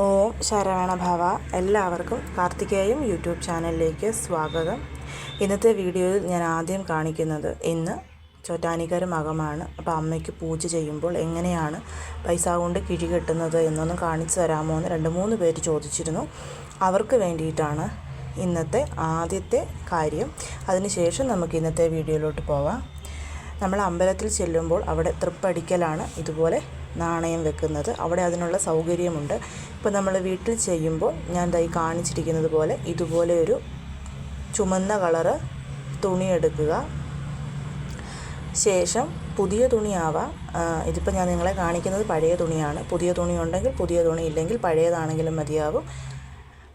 ഓം ശരവണ ഭവ. എല്ലാവർക്കും കാർത്തികേയം യൂട്യൂബ് ചാനലിലേക്ക് സ്വാഗതം. ഇന്നത്തെ വീഡിയോയിൽ ഞാൻ ആദ്യം കാണിക്കുന്നത് ഇന്ന് ചോറ്റാനിക്കര മകമാണ് അപ്പോൾ അമ്മയ്ക്ക് പൂജ ചെയ്യുമ്പോൾ എങ്ങനെയാണ് പൈസ കൊണ്ട് കിഴി കെട്ടുന്നത് എന്നൊന്ന് കാണിച്ചു തരാമോ എന്ന് രണ്ട് മൂന്ന് പേര് ചോദിച്ചിരുന്നു. അവർക്ക് വേണ്ടിയിട്ടാണ് ഇന്നത്തെ ആദ്യത്തെ കാര്യം. അതിനുശേഷം നമുക്ക് ഇന്നത്തെ വീഡിയോയിലോട്ട് പോവാം. നമ്മൾ അമ്പലത്തിൽ ചെല്ലുമ്പോൾ അവിടെ തൃപ്പടിക്കലാണ് ഇതുപോലെ നാണയം വെക്കുന്നത്. അവിടെ അതിനുള്ള സൗകര്യമുണ്ട്. ഇപ്പോൾ നമ്മൾ വീട്ടിൽ ചെയ്യുമ്പോൾ ഞാൻ ദൈ കാണിച്ചിരിക്കുന്നത് പോലെ ഇതുപോലെ ഒരു ചുമന്ന കളറ് തുണി എടുക്കുക. ശേഷം പുതിയ തുണിയാവാം ഇതിപ്പോൾ ഞാൻ നിങ്ങളെ കാണിക്കുന്നത് പഴയ തുണിയാണ്. പുതിയ തുണി ഉണ്ടെങ്കിൽ പുതിയ തുണി ഇല്ലെങ്കിൽ പഴയതാണെങ്കിലും മതിയാവും.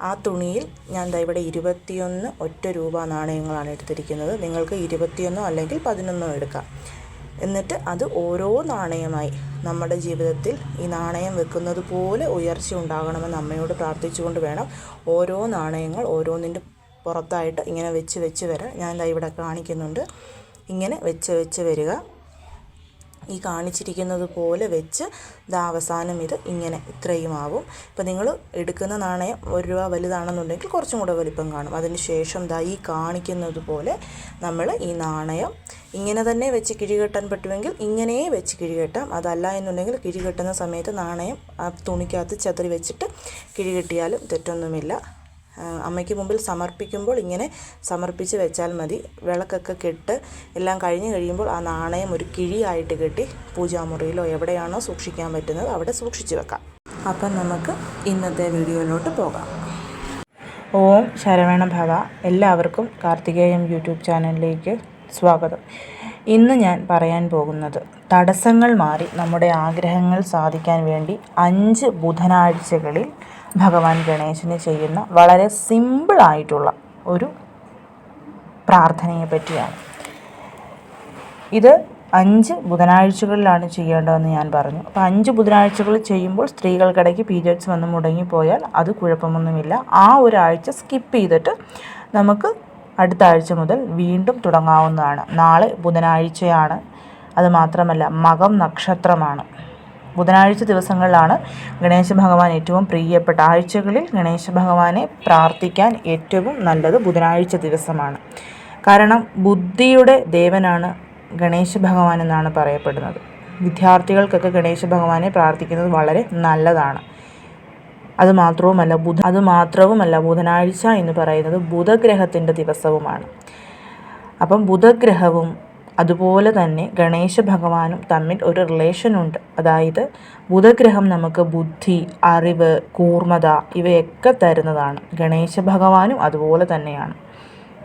ആ തുണിയിൽ ഞാൻ ദാ ഇവിടെ ഇരുപത്തിയൊന്ന് ഒറ്റ രൂപ നാണയങ്ങളാണ് എടുത്തിരിക്കുന്നത്. നിങ്ങൾക്ക് ഇരുപത്തിയൊന്നോ അല്ലെങ്കിൽ പതിനൊന്നോ എടുക്കാം. എന്നിട്ട് അത് ഓരോ നാണയമായി നമ്മുടെ ജീവിതത്തിൽ ഈ നാണയം വെക്കുന്നത് പോലെ ഉയർച്ച ഉണ്ടാകണമെന്ന് അമ്മയോട് പ്രാർത്ഥിച്ചുകൊണ്ട് വേണം ഓരോ നാണയങ്ങൾ ഓരോന്നിന്റെ പുറത്തായിട്ട് ഇങ്ങനെ വെച്ച് വെച്ച് വരാൻ. ഞാൻ ഇവിടെ കാണിക്കുന്നുണ്ട്. ഇങ്ങനെ വെച്ച് വെച്ച് വരിക. ഈ കാണിച്ചിരിക്കുന്നത് പോലെ വെച്ച് ഇത് അവസാനം ഇത് ഇങ്ങനെ ഇത്രയും ആവും. ഇപ്പം നിങ്ങൾ എടുക്കുന്ന നാണയം ഒരു രൂപ വലുതാണെന്നുണ്ടെങ്കിൽ കുറച്ചും കൂടെ വലിപ്പം കാണും. അതിന് ശേഷം ദാ ഈ കാണിക്കുന്നത് പോലെ നമ്മൾ ഈ നാണയം ഇങ്ങനെ തന്നെ വെച്ച് കിഴികെട്ടാൻ പറ്റുമെങ്കിൽ ഇങ്ങനെ വെച്ച് കിഴികെട്ടാം. അതല്ല എന്നുണ്ടെങ്കിൽ കിഴികെട്ടുന്ന സമയത്ത് നാണയം ആ തുണിക്കകത്ത് ചതറി വെച്ചിട്ട് കിഴികെട്ടിയാലും തെറ്റൊന്നുമില്ല. അമ്മയ്ക്ക് മുമ്പിൽ സമർപ്പിക്കുമ്പോൾ ഇങ്ങനെ സമർപ്പിച്ച് വെച്ചാൽ മതി. വിളക്കൊക്കെ കെട്ട് എല്ലാം കഴിഞ്ഞ് കഴിയുമ്പോൾ ആ നാണയം ഒരു കിഴിയായിട്ട് കെട്ടി പൂജാമുറിയിലോ എവിടെയാണോ സൂക്ഷിക്കാൻ പറ്റുന്നത് അവിടെ സൂക്ഷിച്ച് വെക്കാം. അപ്പം നമുക്ക് ഇന്നത്തെ വീഡിയോയിലോട്ട് പോകാം. ഓം ശരവണ ഭവ എല്ലാവർക്കും കാർത്തികേയം യൂട്യൂബ് ചാനലിലേക്ക് സ്വാഗതം. ഇന്ന് ഞാൻ പറയാൻ പോകുന്നത് തടസ്സങ്ങൾ മാറി നമ്മുടെ ആഗ്രഹങ്ങൾ സാധിക്കാൻ വേണ്ടി അഞ്ച് ബുധനാഴ്ചകളിൽ ഭഗവാൻ ഗണേശന് ചെയ്യുന്ന വളരെ സിമ്പിളായിട്ടുള്ള ഒരു പ്രാർത്ഥനയെ പറ്റിയാണ് ഇത് അഞ്ച് ബുധനാഴ്ചകളിലാണ് ചെയ്യേണ്ടതെന്ന് ഞാൻ പറഞ്ഞു. അപ്പോൾ അഞ്ച് ബുധനാഴ്ചകൾ ചെയ്യുമ്പോൾ സ്ത്രീകൾക്കിടയ്ക്ക് പീരിയഡ്സ് വന്ന് മുടങ്ങിപ്പോയാൽ അത് കുഴപ്പമൊന്നുമില്ല. ആ ഒരാഴ്ച സ്കിപ്പ് ചെയ്തിട്ട് നമുക്ക് അടുത്ത ആഴ്ച മുതൽ വീണ്ടും തുടങ്ങാവുന്നതാണ്. നാളെ ബുധനാഴ്ചയാണ്. അത് മാത്രമല്ല മകം നക്ഷത്രമാണ്. ബുധനാഴ്ച ദിവസങ്ങളിലാണ് ഗണേശ ഭഗവാൻ ഏറ്റവും പ്രിയപ്പെട്ട ആഴ്ചകളിൽ ഗണേശ ഭഗവാനെ പ്രാർത്ഥിക്കാൻ ഏറ്റവും നല്ലത് ബുധനാഴ്ച ദിവസമാണ്. കാരണം ബുദ്ധിയുടെ ദേവനാണ് ഗണേശ ഭഗവാൻ എന്നാണ് പറയപ്പെടുന്നത്. വിദ്യാർത്ഥികൾക്കൊക്കെ ഗണേശ ഭഗവാനെ പ്രാർത്ഥിക്കുന്നത് വളരെ നല്ലതാണ്. അത് മാത്രവുമല്ല ബുധ അത് മാത്രവുമല്ല ബുധനാഴ്ച എന്ന് പറയുന്നത് ബുധഗ്രഹത്തിന്റെ ദിവസവുമാണ്. അപ്പം ബുധഗ്രഹവും അതുപോലെ തന്നെ ഗണേശ ഭഗവാനും തമ്മിൽ ഒരു റിലേഷൻ ഉണ്ട്. അതായത് ബുധഗ്രഹം നമുക്ക് ബുദ്ധി അറിവ് കൂർമ്മത ഇവയൊക്കെ തരുന്നതാണ്. ഗണേശ ഭഗവാനും അതുപോലെ തന്നെയാണ്.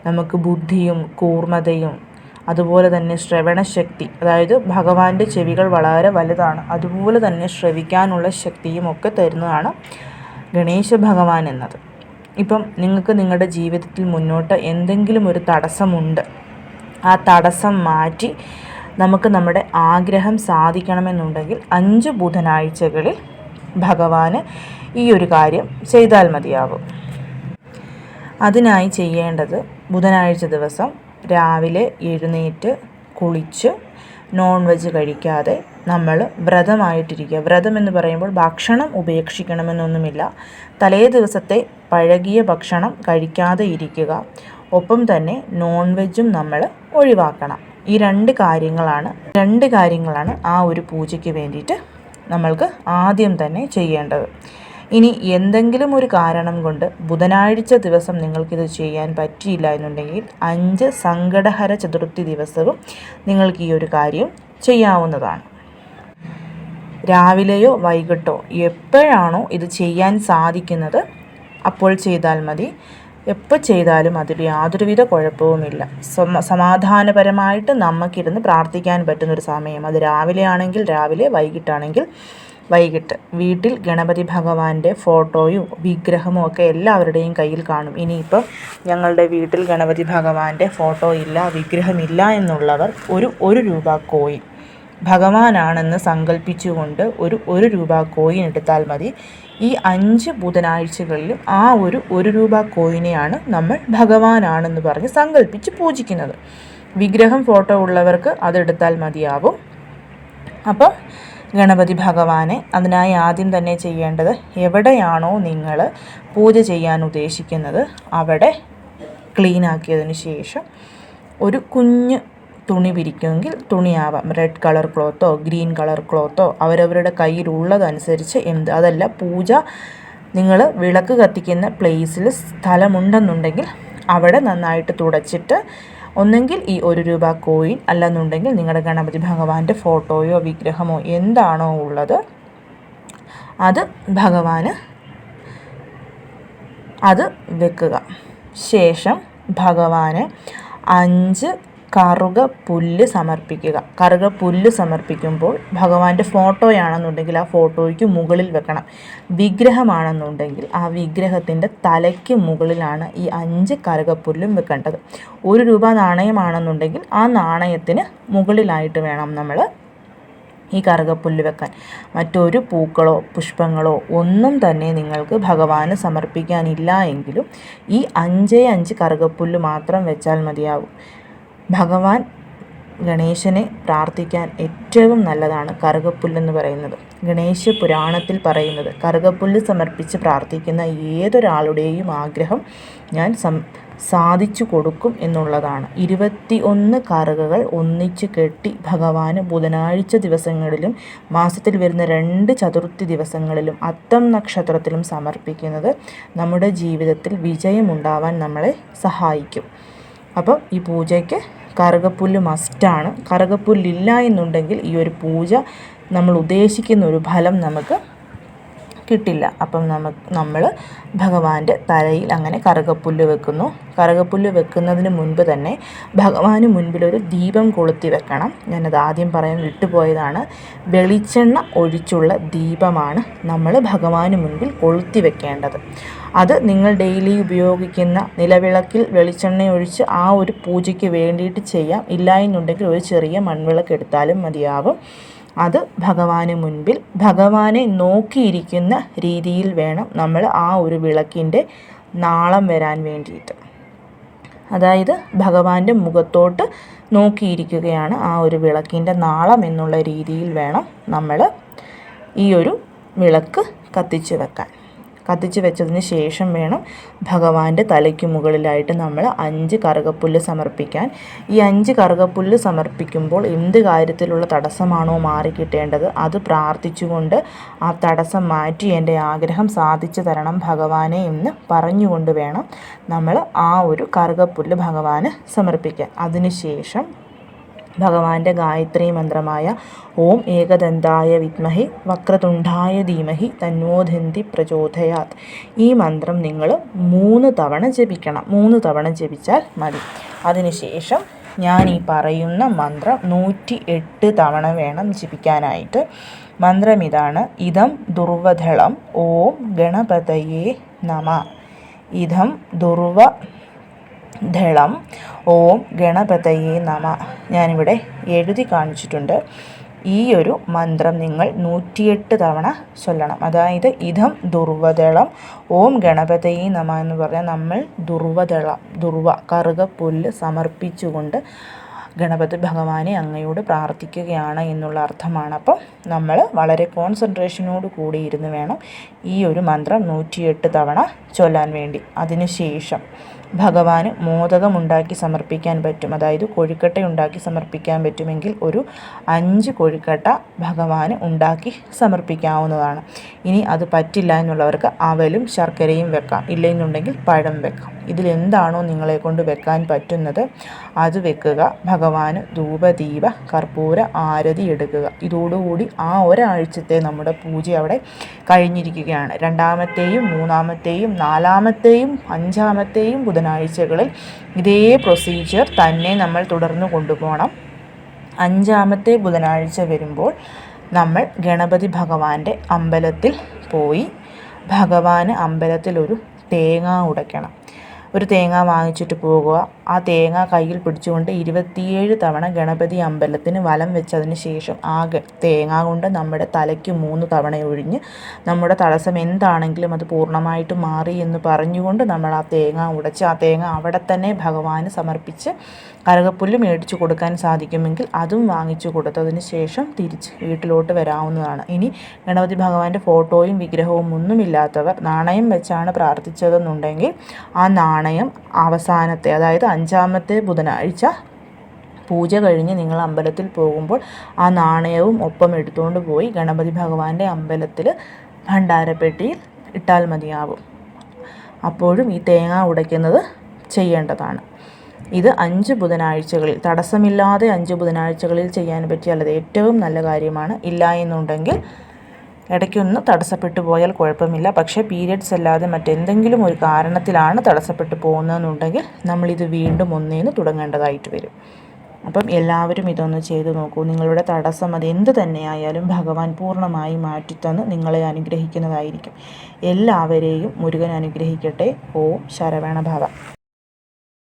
നമുക്ക് ബുദ്ധിയും കൂർമ്മതയും അതുപോലെ തന്നെ ശ്രവണശക്തി അതായത് ഭഗവാന്റെ ചെവികൾ വളരെ വലുതാണ്. അതുപോലെ തന്നെ ശ്രവിക്കാനുള്ള ശക്തിയും ഒക്കെ തരുന്നതാണ് ഗണേശ ഭഗവാൻ എന്നത്. ഇപ്പം നിങ്ങൾക്ക് നിങ്ങളുടെ ജീവിതത്തിൽ മുന്നോട്ട് എന്തെങ്കിലും ഒരു തടസ്സമുണ്ട് ആ തടസ്സം മാറ്റി നമുക്ക് നമ്മുടെ ആഗ്രഹം സാധിക്കണമെന്നുണ്ടെങ്കിൽ അഞ്ച് ബുധനാഴ്ചകളിൽ ഭഗവാന് ഈ ഒരു കാര്യം ചെയ്താൽ മതിയാകും അതിനായി ചെയ്യേണ്ടത് ബുധനാഴ്ച ദിവസം രാവിലെ എഴുന്നേറ്റ് കുളിച്ച് നോൺ വെജ് കഴിക്കാതെ നമ്മൾ വ്രതമായിട്ടിരിക്കുക. വ്രതം എന്ന് പറയുമ്പോൾ ഭക്ഷണം ഉപേക്ഷിക്കണമെന്നൊന്നുമില്ല. തലേ ദിവസത്തെ പഴകിയ ഭക്ഷണം കഴിക്കാതെ ഇരിക്കുക. ഒപ്പം തന്നെ നോൺ വെജും നമ്മൾ ഒഴിവാക്കണം. ഈ രണ്ട് കാര്യങ്ങളാണ് രണ്ട് കാര്യങ്ങളാണ് ആ ഒരു പൂജയ്ക്ക് വേണ്ടിയിട്ട് നമ്മൾക്ക് ആദ്യം തന്നെ ചെയ്യേണ്ടത്. ഇനി എന്തെങ്കിലും ഒരു കാരണം കൊണ്ട് ബുധനാഴ്ച ദിവസം നിങ്ങൾക്കിത് ചെയ്യാൻ പറ്റിയില്ല എന്നുണ്ടെങ്കിൽ അഞ്ച് സങ്കടഹര ചതുർത്ഥി ദിവസവും നിങ്ങൾക്ക് ഈ ഒരു കാര്യം ചെയ്യാവുന്നതാണ്. രാവിലെയോ വൈകിട്ടോ എപ്പോഴാണോ ഇത് ചെയ്യാൻ സാധിക്കുന്നത് അപ്പോൾ ചെയ്താൽ മതി. എപ്പോൾ ചെയ്താലും അതിൽ യാതൊരുവിധ കുഴപ്പവുമില്ല. സമ സമാധാനപരമായിട്ട് നമുക്കിരുന്ന് പ്രാർത്ഥിക്കാൻ പറ്റുന്നൊരു സമയം. അത് രാവിലെ ആണെങ്കിൽ രാവിലെ വൈകിട്ടാണെങ്കിൽ വൈകിട്ട്. വീട്ടിൽ ഗണപതി ഭഗവാന്റെ ഫോട്ടോയും വിഗ്രഹമോ ഒക്കെ എല്ലാവരുടെയും കയ്യിൽ കാണും. ഇനിയിപ്പം ഞങ്ങളുടെ വീട്ടിൽ ഗണപതി ഭഗവാന്റെ ഫോട്ടോ ഇല്ല വിഗ്രഹമില്ല എന്നുള്ളവർ ഒരു ഒരു രൂപ കോയിൻ ഭഗവാനാണെന്ന് സങ്കല്പിച്ചുകൊണ്ട് ഒരു ഒരു രൂപ കോയിൻ എടുത്താൽ മതി. ഈ അഞ്ച് ബുധനാഴ്ചകളിലും ആ ഒരു ഒരു രൂപ കോയിനെയാണ് നമ്മൾ ഭഗവാനാണെന്ന് പറഞ്ഞ് സങ്കല്പിച്ച് പൂജിക്കുന്നത്. വിഗ്രഹം ഫോട്ടോ ഉള്ളവർക്ക് അതെടുത്താൽ മതിയാവും. അപ്പോൾ ഗണപതി ഭഗവാനെ അതിനായി ആദ്യം തന്നെ ചെയ്യേണ്ടത് എവിടെയാണോ നിങ്ങൾ പൂജ ചെയ്യാൻ ഉദ്ദേശിക്കുന്നത് അവിടെ ക്ലീനാക്കിയതിന് ശേഷം ഒരു കുഞ്ഞ് തുണി വിരിക്കുമെങ്കിൽ തുണിയാവാം. റെഡ് കളർ ക്ലോത്തോ ഗ്രീൻ കളർ ക്ലോത്തോ അവരവരുടെ കയ്യിലുള്ളതനുസരിച്ച് എന്ത് അതല്ല പൂജ നിങ്ങൾ വിളക്ക് കത്തിക്കുന്ന പ്ലേസിൽ സ്ഥലമുണ്ടെന്നുണ്ടെങ്കിൽ അവിടെ നന്നായിട്ട് തുടച്ചിട്ട് ഒന്നെങ്കിൽ ഈ ഒരു രൂപ കോയിൻ അല്ലെന്നുണ്ടെങ്കിൽ നിങ്ങളുടെ ഗണപതി ഭഗവാന്റെ ഫോട്ടോയോ വിഗ്രഹമോ എന്താണോ ഉള്ളത് അത് ഭഗവാന് അത് വെക്കുക. ശേഷം ഭഗവാന് അഞ്ച് കറുക പുല്ല് സമർപ്പിക്കുക. കറുക പുല്ല് സമർപ്പിക്കുമ്പോൾ ഭഗവാന്റെ ഫോട്ടോയാണെന്നുണ്ടെങ്കിൽ ആ ഫോട്ടോയ്ക്ക് മുകളിൽ വെക്കണം. വിഗ്രഹമാണെന്നുണ്ടെങ്കിൽ ആ വിഗ്രഹത്തിന്റെ തലയ്ക്ക് മുകളിലാണ് ഈ അഞ്ച് കറുകപ്പുല്ലും വെക്കേണ്ടത്. ഒരു രൂപ നാണയമാണെന്നുണ്ടെങ്കിൽ ആ നാണയത്തിന് മുകളിലായിട്ട് വേണം നമ്മൾ ഈ കറുകപ്പുല്ല് വെക്കാൻ. മറ്റൊരു പൂക്കളോ പുഷ്പങ്ങളോ ഒന്നും തന്നെ നിങ്ങൾക്ക് ഭഗവാന് സമർപ്പിക്കാനില്ല എങ്കിലും ഈ അഞ്ചേ അഞ്ച് കറുകപ്പുല്ല് മാത്രം വെച്ചാൽ മതിയാവും. ഭഗവാൻ ഗണേശനെ പ്രാർത്ഥിക്കാൻ ഏറ്റവും നല്ലതാണ് കറുകപ്പുല്ലെന്ന് പറയുന്നത്. ഗണേശ പുരാണത്തിൽ പറയുന്നത് കറുകപ്പുല്ല് സമർപ്പിച്ച് പ്രാർത്ഥിക്കുന്ന ഏതൊരാളുടെയും ആഗ്രഹം ഞാൻ സം സാധിച്ചു കൊടുക്കും എന്നുള്ളതാണ്. ഇരുപത്തി ഒന്ന് കറുകകൾ ഒന്നിച്ച് കെട്ടി ഭഗവാന് ബുധനാഴ്ച ദിവസങ്ങളിലും മാസത്തിൽ വരുന്ന രണ്ട് ചതുർത്ഥി ദിവസങ്ങളിലും അത്തം നക്ഷത്രത്തിലും സമർപ്പിക്കുന്നത് നമ്മുടെ ജീവിതത്തിൽ വിജയമുണ്ടാവാൻ നമ്മളെ സഹായിക്കും. അപ്പം ഈ പൂജയ്ക്ക് കറുകപ്പുല്ല് മസ്റ്റാണ് കറുകപ്പുല്ലില്ല എന്നുണ്ടെങ്കിൽ ഈ ഒരു പൂജ നമ്മൾ ഉദ്ദേശിക്കുന്ന ഒരു ഫലം നമുക്ക് കിട്ടില്ല. അപ്പം നമുക്ക് നമ്മൾ ഭഗവാന്റെ തലയിൽ അങ്ങനെ കറുകപ്പുല്ല് വെക്കുന്നു. കറുകപ്പുല്ല് വെക്കുന്നതിന് മുൻപ് തന്നെ ഭഗവാന് മുൻപിലൊരു ദീപം കൊളുത്തി വെക്കണം. ഞാനത് ആദ്യം പറയാൻ വിട്ടുപോയതാണ്. വെളിച്ചെണ്ണ ഒഴിച്ചുള്ള ദീപമാണ് നമ്മൾ ഭഗവാന് മുൻപിൽ കൊളുത്തി വെക്കേണ്ടത്. അത് നിങ്ങൾ ഡെയിലി ഉപയോഗിക്കുന്ന നിലവിളക്കിൽ വെളിച്ചെണ്ണ ഒഴിച്ച് ആ ഒരു പൂജയ്ക്ക് വേണ്ടിയിട്ട് ചെയ്യാം. ഇല്ല എന്നുണ്ടെങ്കിൽ ഒരു ചെറിയ മൺവിളക്ക് എടുത്താലും മതിയാവും. അത് ഭഗവാന് മുൻപിൽ ഭഗവാനെ നോക്കിയിരിക്കുന്ന രീതിയിൽ വേണം നമ്മൾ ആ ഒരു വിളക്കിന്റെ നാളം വരാൻ വേണ്ടിയിട്ട്. അതായത് ഭഗവാന്റെ മുഖത്തോട്ട് നോക്കിയിരിക്കുകയാണ് ആ ഒരു വിളക്കിന്റെ നാളം എന്നുള്ള രീതിയിൽ വേണം നമ്മൾ ഈ ഒരു വിളക്ക് കത്തിച്ചു വെക്കാൻ. കത്തിച്ച് വെച്ചതിന് ശേഷം വേണം ഭഗവാന്റെ തലയ്ക്ക് മുകളിലായിട്ട് നമ്മൾ അഞ്ച് കറുകപ്പുല്ല് സമർപ്പിക്കാൻ. ഈ അഞ്ച് കറുകപ്പുല്ല് സമർപ്പിക്കുമ്പോൾ എന്ത് കാര്യത്തിലുള്ള തടസ്സമാണോ മാറിക്കിട്ടേണ്ടത് അത് പ്രാർത്ഥിച്ചുകൊണ്ട് ആ തടസ്സം മാറ്റി എന്റെ ആഗ്രഹം സാധിച്ചു തരണം ഭഗവാനെ എന്ന് പറഞ്ഞുകൊണ്ട് വേണം നമ്മൾ ആ ഒരു കറുകപ്പുല്ല് ഭഗവാന് സമർപ്പിക്കാൻ. അതിനുശേഷം ഭഗവാന്റെ ഗായത്രി മന്ത്രമായ ഓം ഏകദന്തായ വിത്മഹി വക്രതുണ്ടായ ധീമഹി തന്നോധന്തി പ്രചോദയാത്. ഈ മന്ത്രം നിങ്ങൾ മൂന്ന് തവണ ജപിക്കണം. മൂന്ന് തവണ ജപിച്ചാൽ മതി. അതിനുശേഷം ഞാൻ ഈ പറയുന്ന മന്ത്രം നൂറ്റി എട്ട് തവണ വേണം ജപിക്കാനായിട്ട്. മന്ത്രം ഇതാണ്. ഇതം ദുർവധളം ഓം ഗണപതയേ നമ. ഇതം ദുർവ ധളം. ഓം ഗണപതയെ നമ. ഞാനിവിടെ എഴുതി കാണിച്ചിട്ടുണ്ട്. ഈ ഒരു മന്ത്രം നിങ്ങൾ നൂറ്റിയെട്ട് തവണ ചൊല്ലണം. അതായത് ഇതം ദുർവദളം ഓം ഗണപതയേ നമ എന്ന് പറഞ്ഞാൽ നമ്മൾ ദുർവദളം ദുർവ കറുക പുല്ല് സമർപ്പിച്ചുകൊണ്ട് ഗണപതി ഭഗവാനെ അങ്ങയോട് പ്രാർത്ഥിക്കുകയാണ് എന്നുള്ള അർത്ഥമാണ്. അപ്പോൾ നമ്മൾ വളരെ കോൺസെൻട്രേഷനോട് കൂടി ഇരുന്ന് വേണം ഈ ഒരു മന്ത്രം നൂറ്റിയെട്ട് തവണ ചൊല്ലാൻ വേണ്ടി. അതിനുശേഷം ഭഗവാന് മോദകമുണ്ടാക്കി സമർപ്പിക്കാൻ പറ്റും. അതായത് കൊഴുക്കട്ട ഉണ്ടാക്കി സമർപ്പിക്കാൻ പറ്റുമെങ്കിൽ ഒരു അഞ്ച് കൊഴുക്കട്ട ഭഗവാന് ഉണ്ടാക്കി സമർപ്പിക്കാവുന്നതാണ്. ഇനി അത് പറ്റില്ല എന്നുള്ളവർക്ക് അവലും ശർക്കരയും വെക്കാം. ഇല്ലെന്നുണ്ടെങ്കിൽ പഴം വെക്കാം. ഇതിലെന്താണോ നിങ്ങളെ കൊണ്ട് വെക്കാൻ പറ്റുന്നത് അത് വെക്കുക. ഭഗവാന് ധൂപദീപ കർപ്പൂര ആരതി എടുക്കുക. ഇതോടുകൂടി ആ ഒരാഴ്ചത്തെ നമ്മുടെ പൂജ അവിടെ കഴിഞ്ഞിരിക്കുകയാണ്. രണ്ടാമത്തെയും മൂന്നാമത്തെയും നാലാമത്തെയും അഞ്ചാമത്തെയും ബുധനാഴ്ചകളിൽ ഇതേ പ്രൊസീജിയർ തന്നെ നമ്മൾ തുടർന്ന് കൊണ്ടുപോകണം. അഞ്ചാമത്തെ ബുധനാഴ്ച വരുമ്പോൾ നമ്മൾ ഗണപതി ഭഗവാന്റെ അമ്പലത്തിൽ പോയി ഭഗവാന് അമ്പലത്തിൽ ഒരു തേങ്ങ ഉടയ്ക്കണം. ഒരു തേങ്ങ വാങ്ങിച്ചിട്ട് പോകുക. ആ തേങ്ങ കയ്യിൽ പിടിച്ചുകൊണ്ട് ഇരുപത്തിയേഴ് തവണ ഗണപതി അമ്പലത്തിന് വലം വെച്ചതിന് ശേഷം ആ തേങ്ങ കൊണ്ട് നമ്മുടെ തലയ്ക്ക് മൂന്ന് തവണ ഒഴിഞ്ഞ് നമ്മുടെ തടസ്സം എന്താണെങ്കിലും അത് പൂർണമായിട്ട് മാറി എന്ന് പറഞ്ഞുകൊണ്ട് നമ്മൾ ആ തേങ്ങ ഉടച്ച് ആ തേങ്ങ അവിടെ തന്നെ ഭഗവാന് സമർപ്പിച്ച് കറുകപ്പുല്ല് മേടിച്ചു കൊടുക്കാൻ സാധിക്കുമെങ്കിൽ അതും വാങ്ങിച്ചു കൊടുത്തതിന് ശേഷം തിരിച്ച് വീട്ടിലോട്ട് വരാവുന്നതാണ്. ഇനി ഗണപതി ഭഗവാന്റെ ഫോട്ടോയും വിഗ്രഹവും ഒന്നുമില്ലാത്തവർ നാണയം വെച്ചാണ് പ്രാർത്ഥിച്ചതെന്നുണ്ടെങ്കിൽ ആ നാണയം അവസാനത്തെ അതായത് അഞ്ചാമത്തെ ബുധനാഴ്ച പൂജ കഴിഞ്ഞ് നിങ്ങൾ അമ്പലത്തിൽ പോകുമ്പോൾ ആ നാണയവും ഒപ്പം എടുത്തുകൊണ്ട് പോയി ഗണപതി ഭഗവാന്റെ അമ്പലത്തിൽ ഭണ്ഡാരപ്പെട്ടിയിൽ ഇട്ടാൽ മതിയാവും. അപ്പോഴും ഈ തേങ്ങ ഉടയ്ക്കുന്നത് ചെയ്യേണ്ടതാണ്. ഇത് അഞ്ച് ബുധനാഴ്ചകളിൽ തടസ്സമില്ലാതെ അഞ്ച് ബുധനാഴ്ചകളിൽ ചെയ്യാൻ പറ്റിയാൽ അത് ഏറ്റവും നല്ല കാര്യമാണ്. ഇല്ല എന്നുണ്ടെങ്കിൽ ഇടയ്ക്കൊന്ന് തടസ്സപ്പെട്ടു പോയാൽ കുഴപ്പമില്ല. പക്ഷേ പീരിയഡ്സ് അല്ലാതെ മറ്റെന്തെങ്കിലും ഒരു കാരണത്തിലാണ് തടസ്സപ്പെട്ടു പോകുന്നതെന്നുണ്ടെങ്കിൽ നമ്മളിത് വീണ്ടും ഒന്നേന്ന് തുടങ്ങേണ്ടതായിട്ട് വരും. അപ്പം എല്ലാവരും ഇതൊന്ന് ചെയ്തു നോക്കൂ. നിങ്ങളുടെ തടസ്സം അത് എന്ത് തന്നെയായാലും ഭഗവാൻ പൂർണമായി മാറ്റിത്തന്ന് നിങ്ങളെ അനുഗ്രഹിക്കുന്നതായിരിക്കും. എല്ലാവരെയും മുരുകൻ അനുഗ്രഹിക്കട്ടെ. ഓം ശരവേണ ഭവ.